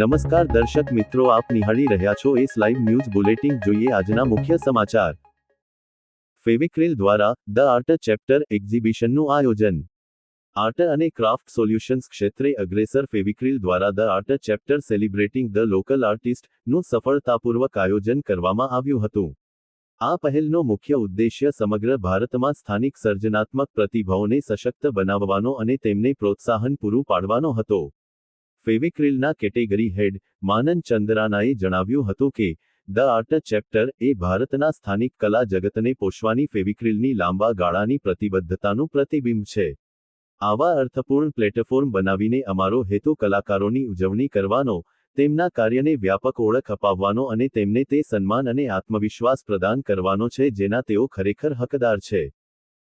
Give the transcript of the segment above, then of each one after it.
નમસ્કાર દર્શક મિત્રો, આપ નિહાળી રહ્યા છો એસ લાઈવ ન્યૂઝ બુલેટિન. જોઈએ આજના મુખ્ય સમાચાર. ફેવિક્રિલ દ્વારા ધ આર્ટ ચેપ્ટર એક્ઝિબિશનનું આયોજન. આર્ટ અને ક્રાફ્ટ સોલ્યુશન્સ ક્ષેત્રે અગ્રેસર ફેવિક્રિલ દ્વારા the art chapter celebrating the local આર્ટિસ્ટનું સફળતાપૂર્વક આયોજન કરવામાં આવ્યું હતું. આ પહેલનો મુખ્ય ઉદ્દેશ્ય સમગ્ર ભારતમાં સ્થાનિક સર્જનાત્મક પ્રતિભાઓને સશક્ત બનાવવાનો અને તેમને પ્રોત્સાહન પૂરું પાડવાનો હતો. ફેવિક્રિલના કેટેગરી હેડ માનન ચંદ્રાનાએ જણાવ્યું હતું કે, ધ આર્ટ ચેપ્ટર એ ભારતના સ્થાનિક કલા જગતને પોષવાની ફેવિક્રિલની લાંબા ગાળાની પ્રતિબદ્ધતાનું પ્રતિબિંબ છે. આવા અર્થપૂર્ણ પ્લેટફોર્મ બનાવીને અમારો હેતુ કલાકારોની ઉજવણી કરવાનો, તેમના કાર્યને વ્યાપક ઓળખ અપાવવાનો અને તેમને તે સન્માન અને આત્મવિશ્વાસ પ્રદાન કરવાનો છે જેના તેઓ ખરેખર હકદાર છે.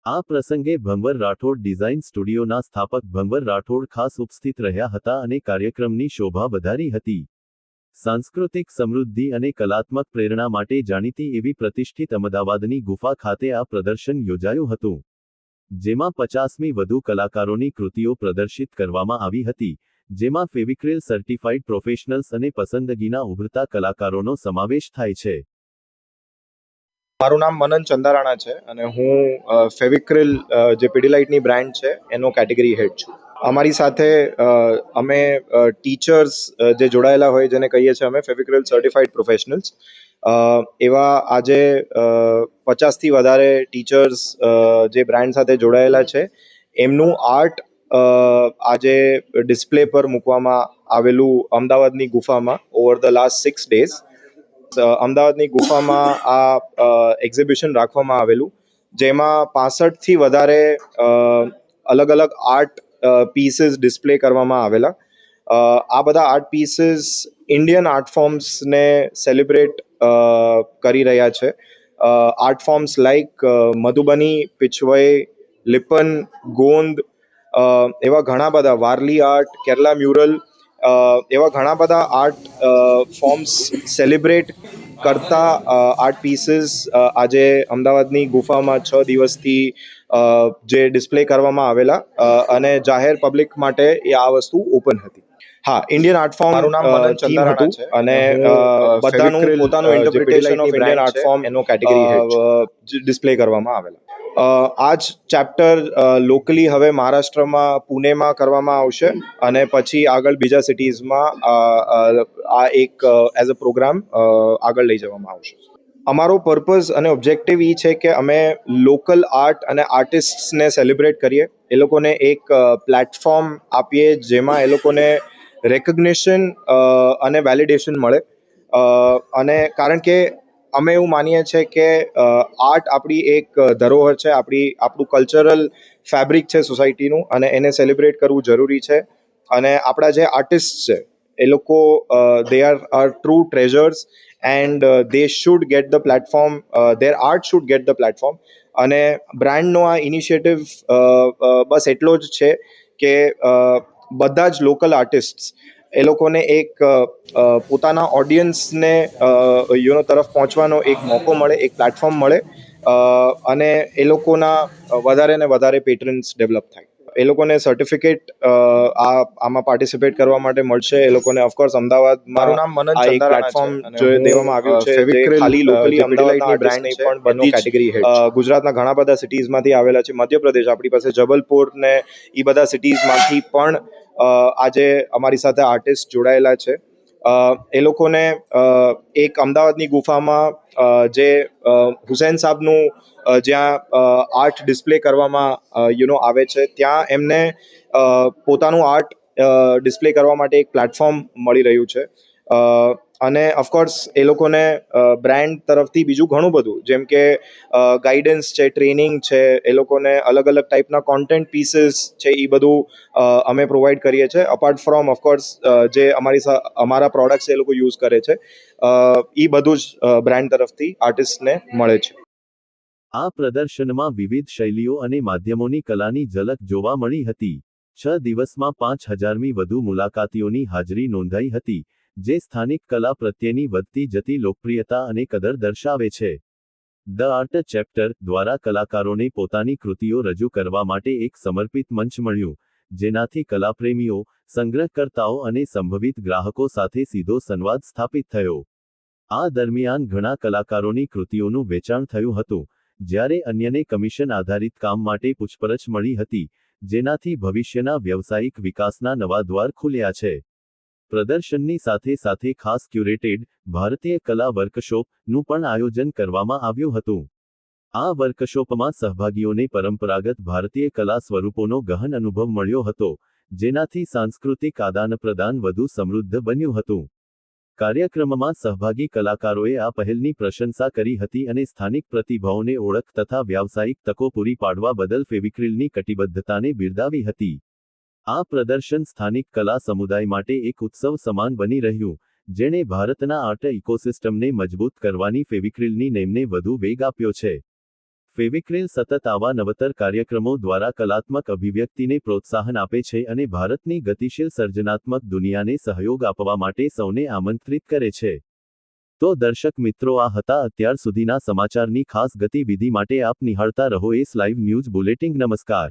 આ પ્રસંગે ભંવર રાઠોડ ડિઝાઇન સ્ટુડિયોના સ્થાપક ભંવર રાઠોડ ખાસ ઉપસ્થિત રહ્યા હતા અને કાર્યક્રમની શોભા વધારી હતી. સાંસ્કૃતિક સમૃદ્ધિ અને કલાત્મક પ્રેરણા માટે જાણીતી એવી પ્રતિષ્ઠિત અમદાવાદની ગુફા ખાતે આ પ્રદર્શન યોજાયું હતું. જેમાં પચાસમી વધુ કલાકારોની કૃતિઓ પ્રદર્શિત કરવામાં આવી હતી, જેમાં ફેવિક્રેલ સર્ટિફાઇડ પ્રોફેશનલ્સ અને પસંદગીના ઉભરતા કલાકારોનો સમાવેશ થાય છે. મારું નામ મનન ચંદારાણા છે અને હું ફેવિક્રિલ જે પીડીલાઇટની બ્રાન્ડ છે, એનો કેટેગરી હેડ છું. અમારી સાથે અમે ટીચર્સ જે જોડાયેલા હોય જેને કહીએ છીએ અમે, ફેવિક્રિલ સર્ટિફાઈડ પ્રોફેશનલ્સ એવા આજે પચાસથી વધારે ટીચર્સ જે બ્રાન્ડ સાથે જોડાયેલા છે. એમનું આર્ટ આજે ડિસ્પ્લે પર મૂકવામાં આવેલું અમદાવાદની ગુફામાં over the last six days અમદાવાદની ગુફામાં આ એક્ઝિબિશન રાખવામાં આવેલું, જેમાં પાસઠથી વધારે અલગ અલગ આર્ટ પીસીસ ડિસ્પ્લે કરવામાં આવેલા. આ બધા આર્ટ પીસીસ ઇન્ડિયન આર્ટ ફોર્મ્સને સેલિબ્રેટ કરી રહ્યા છે. Art forms like Madhubani Pichhwai Lippan, Gond એવા ઘણા બધા વારલી આર્ટ કેરલા મ્યુરલ એવા ઘણા બધા આર્ટ ફોર્મ્સ સેલિબ્રેટ કરતા આર્ટ પીસીસ આજે અમદાવાદની ગુફામાં છ દિવસથી જે ડિસ્પ્લે કરવામાં આવેલા અને જાહેર પબ્લિક માટે એ આ વસ્તુ ઓપન હતી. હા ઇન્ડિયન આર્ટ ફોર્મ મારું નામ મનન ચંદારાણા છે. અને બધાનું પોતાનું interpretation of Indian art form એનો કેટેગરી ડિસ્પ્લે કરવામાં આવેલા. આ જ ચેપ્ટર લોકલી હવે મહારાષ્ટ્રમાં પુણેમાં કરવામાં આવશે અને પછી આગળ બીજા સિટીઝમાં આ એક એઝ અ પ્રોગ્રામ આગળ લઈ જવામાં આવશે. અમારો પર્પઝ અને ઓબ્જેક્ટિવ એ છે કે અમે લોકલ આર્ટ અને આર્ટિસ્ટને સેલિબ્રેટ કરીએ. એ લોકોને એક પ્લેટફોર્મ આપીએ જેમાં એ લોકોને રેકગ્નિશન અને વેલિડેશન મળે. અને કારણ કે અમે એવું માનીએ છીએ કે આર્ટ આપણી એક ધરોહર છે, આપણી, આપણું કલ્ચરલ ફેબ્રિક છે સોસાયટીનું અને એને સેલિબ્રેટ કરવું જરૂરી છે. અને આપણા જે આર્ટિસ્ટ છે, એ લોકો they are are true treasures and they should get the platform their art should get the platform અને બ્રાન્ડનો આ ઇનિશિયેટિવ બસ એટલો જ છે કે બધા જ લોકલ આર્ટિસ્ટ એ લોકોને એક પોતાના ઓડિયન્સને યુનો તરફ પહોંચવાનો એક મોકો મળે, એક પ્લેટફોર્મ મળે અને એ લોકોના વધારે ને વધારે પેટ્રન્સ ડેવલપ થાય. એ લોકોને સર્ટિફિકેટ આ આમાં પાર્ટિસિપેટ કરવા માટે મળશે. એ લોકોને ઓફકોર્સ અમદાવાદમાં મારું નામ મનન એક પ્લેટફોર્મ જો દેવામાં આવ્યું છે જે ખાલી લોકલી અમદાવાદના બ્રાન્ડ નહીં પણ બધી કેટેગરી. ગુજરાતના ઘણા બધા સિટીઝમાંથી આવેલા છે. મધ્યપ્રદેશ આપણી પાસે જબલપુર ને એ બધા સિટીઝમાંથી પણ આજે અમારી સાથે આર્ટિસ્ટ જોડાયેલા છે. એ લોકોને એક અમદાવાદની ગુફામાં જે હુસેન સાહેબનું જ્યાં આર્ટ ડિસ્પ્લે કરવામાં યુનો આવે છે, ત્યાં એમને પોતાનું આર્ટ ડિસ્પ્લે કરવા માટે એક પ્લેટફોર્મ મળી રહ્યું છે. અને ઓફકોર્સ એ લોકોને બ્રાન્ડ તરફથી બીજું ઘણું બધું. જેમ કે ગાઈડન્સ છે ટ્રેનિંગ છે, એ લોકોને અલગ અલગ ટાઈપના કોન્ટેન્ટ પીસીસ છે એ બધું અમે પ્રોવાઈડ કરીએ છીએ. અપાર્ટ ફ્રોમ ઓફકોર્સ જે અમારી અમારા પ્રોડક્ટ્સ એ લોકો યુઝ કરે છે એ બધું જ બ્રાન્ડ તરફથી આર્ટિસ્ટને મળે છે. આ પ્રદર્શનમાં વિવિધ શૈલીઓ અને માધ્યમોની કલાની ઝલક જોવા મળી હતી. છ દિવસમાં પાંચ હજારમી વધુ મુલાકાતીઓની હાજરી નોંધાઈ હતી. જે સ્થાનિક કલા પ્રત્યેની વધતી જતી લોકપ્રિયતા અને કદર દર્શાવે છે. ધ આર્ટ ચેપ્ટર દ્વારા કલાકારોને પોતાની કૃતિઓ રજૂ કરવા માટે એક સમર્પિત મંચ મળ્યું, જેનાથી કલાપ્રેમીઓ, સંગ્રહકર્તાઓ અને સંભવિત ગ્રાહકો સાથે સીધો સંવાદ સ્થાપિત થયો. આ દરમિયાન ઘણા કલાકારોની કૃતિઓનું વેચાણ થયું હતું, જ્યારે અન્યને કમિશન આધારિત કામ માટે પૂછપરછ મળી હતી, જેનાથી ભવિષ્યના વ્યવસાયિક વિકાસના નવા દ્વાર ખુલ્યા છે. પ્રદર્શનની સાથે સાથે ખાસ ક્યુરેટેડ ભારતીય કલા વર્કશોપનું પણ આયોજન કરવામાં આવ્યું હતું. આ વર્કશોપમાં સહભાગીઓને પરંપરાગત ભારતીય કલા સ્વરૂપોનો ગહન અનુભવ મળ્યો હતો, જેનાથી સાંસ્કૃતિક આદાનપ્રદાન વધુ સમૃદ્ધ બન્યું હતું. કાર્યક્રમમાં સહભાગી કલાકારોએ આ પહેલની પ્રશંસા કરી હતી અને સ્થાનિક પ્રતિભાઓને ઓળખ તથા વ્યાવસાયિક તકો પૂરી પાડવા બદલ ફેવિક્રિલની કટિબદ્ધતાને બિરદાવી હતી. આ પ્રદર્શન સ્થાનિક કલા સમુદાય માટે એક ઉત્સવ સમાન બની રહ્યું, જેણે ભારતના આર્ટ ઇકોસિસ્ટમને મજબૂત કરવાની ફેવિક્રિલની નેમને વધુ વેગ આપ્યો છે. ફેવિક્રિલ સતત આવા નવતર કાર્યક્રમો દ્વારા કલાત્મક અભિવ્યક્તિને પ્રોત્સાહન આપે છે અને ભારતની ગતિશીલ સર્જનાત્મક દુનિયાને સહયોગ આપવા માટે સૌને આમંત્રિત કરે છે. તો દર્શક મિત્રો, આ હતા અત્યાર સુધીના સમાચારની ખાસ ગતિવિધિ માટે આપ નિહાળતા રહો એસ લાઇવ ન્યૂઝ બુલેટિંગ નમસ્કાર.